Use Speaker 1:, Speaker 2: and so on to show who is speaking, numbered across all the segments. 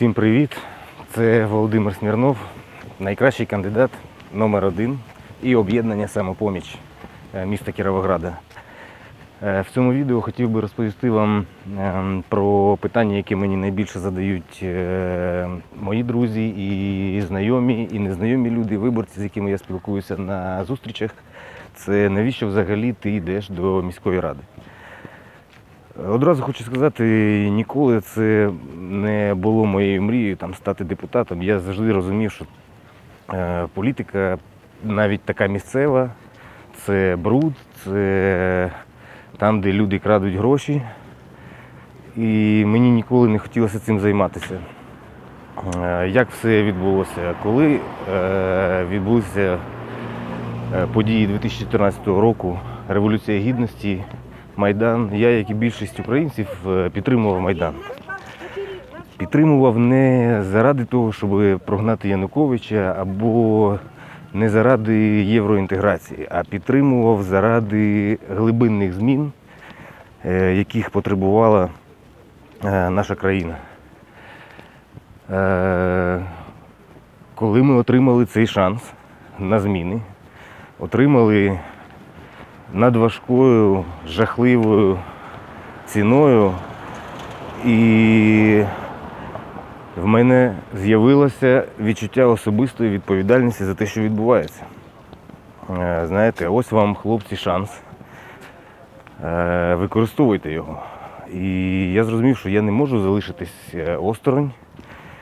Speaker 1: Всім привіт! Це Володимир Смірнов, найкращий кандидат номер один і об'єднання самопоміч е, міста Кіровограда. Е, В цьому відео хотів би розповісти вам ем, про питання, які мені найбільше задають е, мої друзі, і знайомі, і незнайомі люди, виборці, з якими я спілкуюся на зустрічах. Це навіщо взагалі ти йдеш до міської ради? Одразу хочу сказати, ніколи це не було моєю мрією там, стати депутатом. Я завжди розумів, що е, політика, навіть така місцева, це бруд, це там, де люди крадуть гроші. І мені ніколи не хотілося цим займатися. Е, Як все відбулося? Коли е, відбулися події 2014 року, Революція Гідності, Майдан, я, як і більшість українців, е, підтримував Майдан. Підтримував не заради того, щоб прогнати Януковича або не заради євроінтеграції, а підтримував заради глибинних змін, е, яких потребувала е, наша країна. Коли ми отримали цей шанс на зміни, отримали надважкою, жахливою ціною, і в мене з'явилося відчуття особистої відповідальності за те, що відбувається. Е, Знаєте, ось вам, хлопці, шанс. Е, Використовуйте його. І я зрозумів, що я не можу залишитись е, осторонь,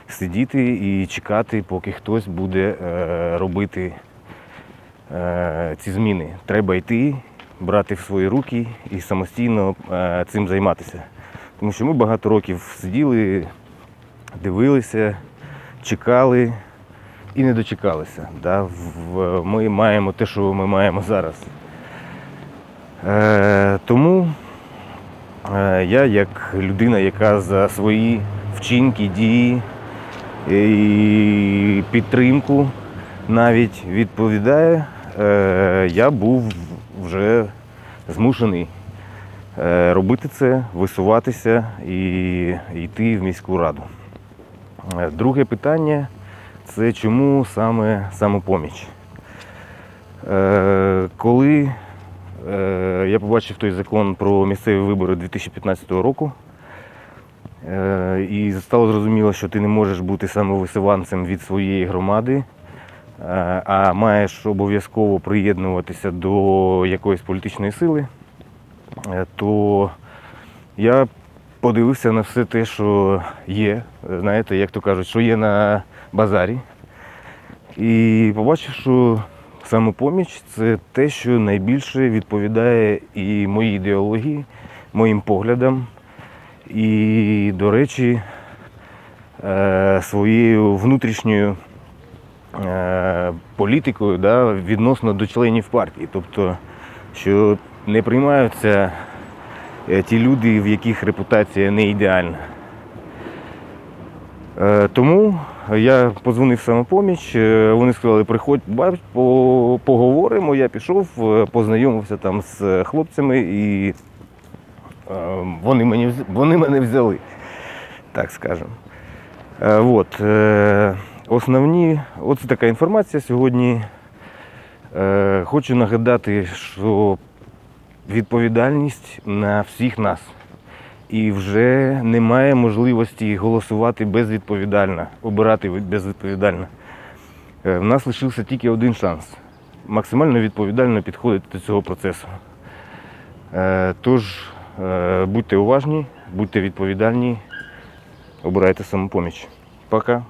Speaker 1: сидіти і чекати, поки хтось буде робити ці зміни. Треба йти, брати в свої руки і самостійно е, цим займатися. Тому що ми багато років сиділи, дивилися, чекали і не дочекалися. Да? Ми маємо те, що ми маємо зараз. Е, тому е, я, як людина, яка за свої вчинки, дії і підтримку навіть відповідає, я був вже змушений е, робити це, висуватися і йти в міську раду. Е, Друге питання це чому саме самопоміч? Е, Коли я побачив той закон про місцеві вибори 2015 року, і стало зрозуміло, що ти не можеш бути самовисуванцем від своєї громади, а маєш обов'язково приєднуватися до якоїсь політичної сили, е, то я подивився на все те, що є, знаєте, як то кажуть, що є на базарі. І побачив, що самопоміч це те, що найбільше відповідає і моїй ідеології, моїм поглядам, і, до речі, е, своєю внутрішньою е, політикою да, відносно до членів партії. Тобто, що не приймаються е, ті люди, в яких репутація не ідеальна. Е, Тому я позвонив самопоміч, е, вони сказали, приходь, бач, поговоримо. Я пішов, е, познайомився там з хлопцями і е, вони, мені, вони мене взяли, так скажемо. Е, От, е, основні, оце така інформація сьогодні. Е, Хочу нагадати, що відповідальність на всіх нас. І вже немає можливості голосувати безвідповідально, обирати безвідповідально. Е, В нас лишився тільки один шанс максимально відповідально підходити до цього процесу. Е, Тож е, будьте уважні, будьте відповідальні, обирайте самопоміч. Пока.